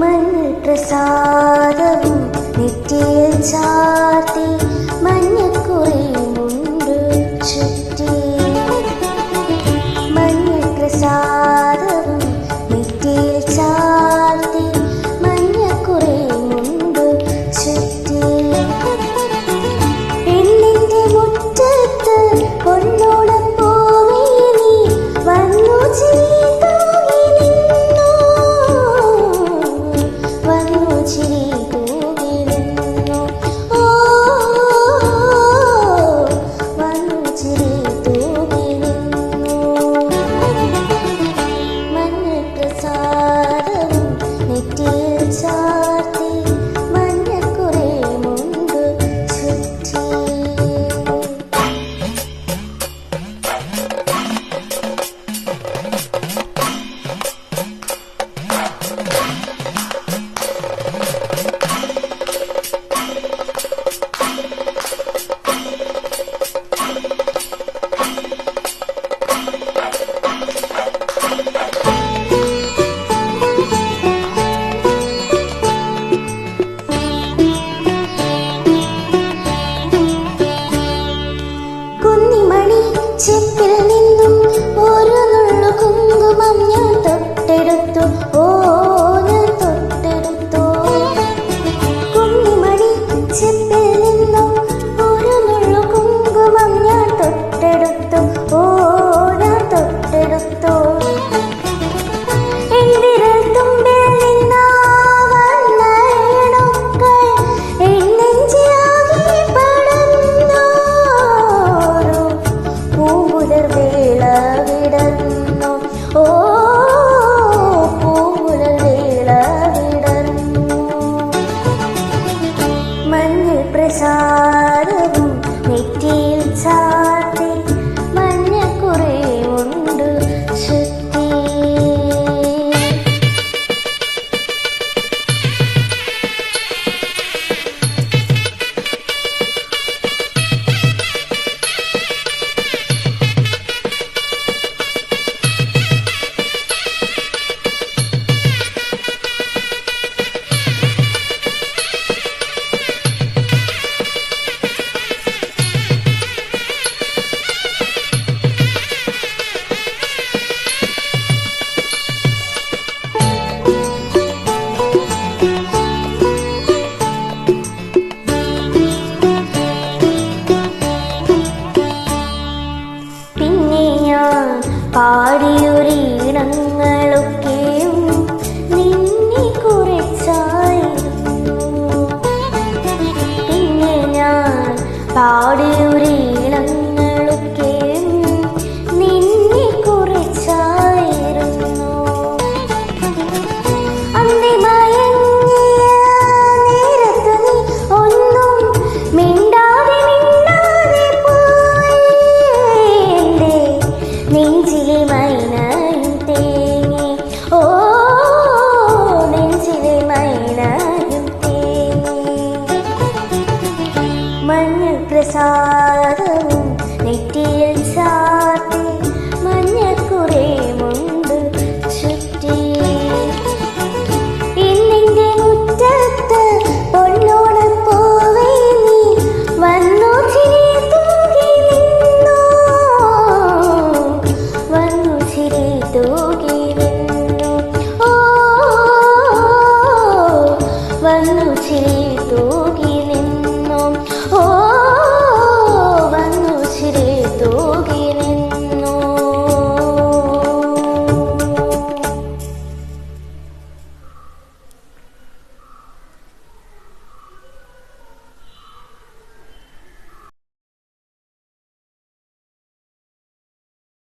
മൽപ്രസാദവും നെറ്റിയിൽ ചാർത്തി മഞ്ഞക്കുറി മുണ്ട് ചുറ്റി. ചെത്തേ प्रसार സംസാരവും നെറ്റിയിൽ ചാത്തി മഞ്ഞക്കുറേമുണ്ട് ചുറ്റി. ഇന്നിന്റെ മുറ്റത്ത് പൊന്നോളം പോവേ നീ വന്നു ചിരി തൂകി വന്നു ചിരി തൂകി